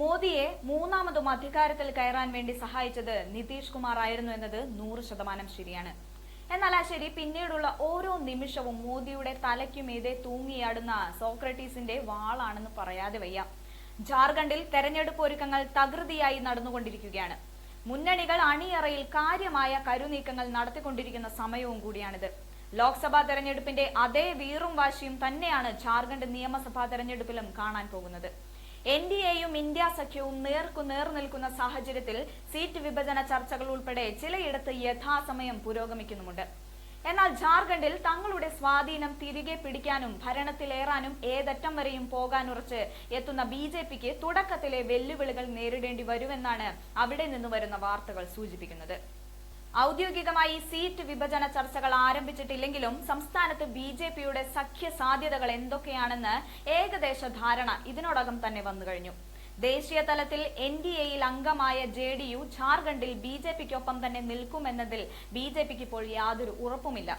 മോദിയെ മൂന്നാമതും അധികാരത്തിൽ കയറാൻ വേണ്ടി സഹായിച്ചത് നിതീഷ് കുമാർ ആയിരുന്നു എന്നത് നൂറ് ശതമാനം ശരിയാണ്. എന്നാൽ ആ ശരി പിന്നീടുള്ള ഓരോ നിമിഷവും മോദിയുടെ തലയ്ക്കുമീതെ തൂങ്ങിയാടുന്ന സോക്രട്ടീസിന്റെ വാളാണെന്ന് പറയാതെ വയ്യ. ജാർഖണ്ഡിൽ തെരഞ്ഞെടുപ്പ് ഒരുക്കങ്ങൾ തകൃതിയായി നടന്നുകൊണ്ടിരിക്കുകയാണ്. മുന്നണികൾ അണിയറയിൽ കാര്യമായ കരുനീക്കങ്ങൾ നടത്തിക്കൊണ്ടിരിക്കുന്ന സമയവും കൂടിയാണിത്. ലോക്സഭാ തെരഞ്ഞെടുപ്പിന്റെ അതേ വീറും വാശിയും തന്നെയാണ് ജാർഖണ്ഡ് നിയമസഭാ തെരഞ്ഞെടുപ്പിലും കാണാൻ പോകുന്നത്. എൻ ഡി എയും ഇന്ത്യ സഖ്യവും നേർക്കുനേർ നിൽക്കുന്ന സാഹചര്യത്തിൽ സീറ്റ് വിഭജന ചർച്ചകൾ ഉൾപ്പെടെ ചിലയിടത്ത് യഥാസമയം പുരോഗമിക്കുന്നുമുണ്ട്. എന്നാൽ ജാർഖണ്ഡിൽ തങ്ങളുടെ സ്വാധീനം തിരികെ പിടിക്കാനും ഭരണത്തിലേറാനും ഏതറ്റം വരെയും പോകാനുറച്ച് എത്തുന്ന ബി ജെ പിക്ക് തുടക്കത്തിലെ വെല്ലുവിളികൾ നേരിടേണ്ടി വരുമെന്നാണ് അവിടെ നിന്ന് വരുന്ന വാർത്തകൾ സൂചിപ്പിക്കുന്നത്. ഔദ്യോഗികമായി സീറ്റ് വിഭജന ചർച്ചകൾ ആരംഭിച്ചിട്ടില്ലെങ്കിലും സംസ്ഥാനത്ത് ബി ജെ പിയുടെ സഖ്യ സാധ്യതകൾ എന്തൊക്കെയാണെന്ന് ഏകദേശ ധാരണ ഇതിനോടകം തന്നെ വന്നു കഴിഞ്ഞു. ദേശീയ തലത്തിൽ എൻ ഡി എയിൽ അംഗമായ ജെ ഡി യു ഝാർഖണ്ഡിൽ ബി ജെ പിക്കൊപ്പം തന്നെ നിൽക്കുമെന്നതിൽ ബി ജെ പിക്ക് ഇപ്പോൾ യാതൊരു ഉറപ്പുമില്ല.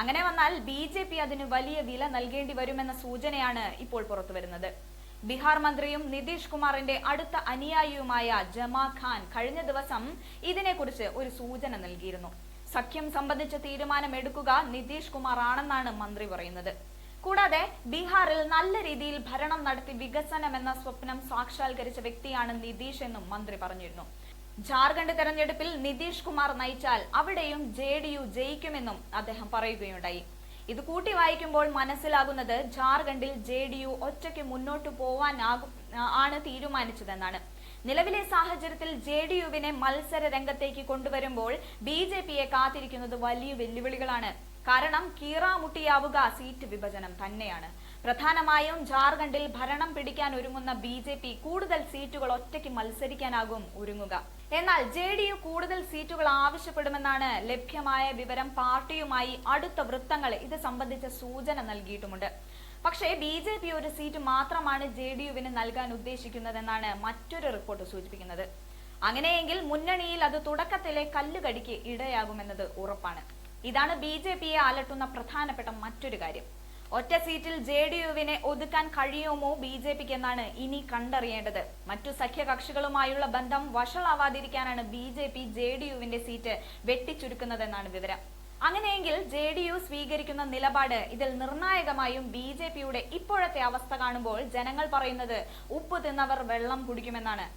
അങ്ങനെ വന്നാൽ ബി ജെ പി അതിന് വലിയ വില നൽകേണ്ടി വരുമെന്ന സൂചനയാണ് ഇപ്പോൾ പുറത്തുവരുന്നത്. ബീഹാർ മന്ത്രിയും നിതീഷ് കുമാറിന്റെ അടുത്ത അനുയായിയുമായ ജമാ ഖാൻ കഴിഞ്ഞ ദിവസം ഇതിനെക്കുറിച്ച് ഒരു സൂചന നൽകിയിരുന്നു. സഖ്യം സംബന്ധിച്ച തീരുമാനം എടുക്കുക നിതീഷ് കുമാർ ആണെന്നാണ് മന്ത്രി പറയുന്നത്. കൂടാതെ ബീഹാറിൽ നല്ല രീതിയിൽ ഭരണം നടത്തി വികസനം എന്ന സ്വപ്നം സാക്ഷാത്കരിച്ച വ്യക്തിയാണ് നിതീഷ് എന്നും മന്ത്രി പറഞ്ഞിരുന്നു. ജാർഖണ്ഡ് തെരഞ്ഞെടുപ്പിൽ നിതീഷ് കുമാർ നയിച്ചാൽ അവിടെയും ജെ ഡി യു ജയിക്കുമെന്നും അദ്ദേഹം പറയുകയുണ്ടായി. ഇത് കൂട്ടി വായിക്കുമ്പോൾ മനസ്സിലാകുന്നത് ജാർഖണ്ഡിൽ ജെ ഡി യു ഒറ്റയ്ക്ക് മുന്നോട്ട് പോവാനാകും ആണ് തീരുമാനിച്ചതെന്നാണ്. നിലവിലെ സാഹചര്യത്തിൽ ജെ ഡി യുവിനെ മത്സര രംഗത്തേക്ക് കൊണ്ടുവരുമ്പോൾ ബി ജെ പിയെ കാത്തിരിക്കുന്നത് വലിയ വെല്ലുവിളികളാണ്. കാരണം കീറാമുട്ടിയാവുക സീറ്റ് വിഭജനം തന്നെയാണ്. പ്രധാനമായും ജാർഖണ്ഡിൽ ഭരണം പിടിക്കാൻ ഒരുങ്ങുന്ന ബി ജെ പി കൂടുതൽ സീറ്റുകൾ ഒറ്റയ്ക്ക് മത്സരിക്കാനാകും ഒരുങ്ങുക. എന്നാൽ ജെ ഡി യു കൂടുതൽ സീറ്റുകൾ ആവശ്യപ്പെടുമെന്നാണ് ലഭ്യമായ വിവരം പാർട്ടിയുമായി അടുത്ത വൃത്തങ്ങൾ ഇത് സംബന്ധിച്ച സൂചന നൽകിയിട്ടുമുണ്ട്. പക്ഷേ ബി ജെ പി ഒരു സീറ്റ് മാത്രമാണ് ജെ ഡി യുവിന് നൽകാൻ ഉദ്ദേശിക്കുന്നതെന്നാണ് മറ്റൊരു റിപ്പോർട്ട് സൂചിപ്പിക്കുന്നത്. അങ്ങനെയെങ്കിൽ മുന്നണിയിൽ അത് തുടക്കത്തിലെ കല്ലുകടിക്ക് ഇടയാകുമെന്നത് ഉറപ്പാണ്. ഇതാണ് ബി ജെ പിയെ അലട്ടുന്ന പ്രധാനപ്പെട്ട മറ്റൊരു കാര്യം. ഒറ്റ സീറ്റിൽ ജെ ഡി യുവിനെ ഒതുക്കാൻ കഴിയുമോ ബി ജെ പിക്ക് എന്നാണ് ഇനി കണ്ടറിയേണ്ടത്. മറ്റു സഖ്യകക്ഷികളുമായുള്ള ബന്ധം വഷളാവാതിരിക്കാനാണ് B J P J D യുവിന്റെ seat വെട്ടിച്ചുരുക്കുന്നതെന്നാണ് വിവരം. അങ്ങനെയെങ്കിൽ ജെ ഡി യു സ്വീകരിക്കുന്ന നിലപാട് ഇതിൽ നിർണായകമായും ബി ജെ പിയുടെ ഇപ്പോഴത്തെ അവസ്ഥ കാണുമ്പോൾ ജനങ്ങൾ പറയുന്നത് ഉപ്പ് തിന്നവർ വെള്ളം കുടിക്കുമെന്നാണ്.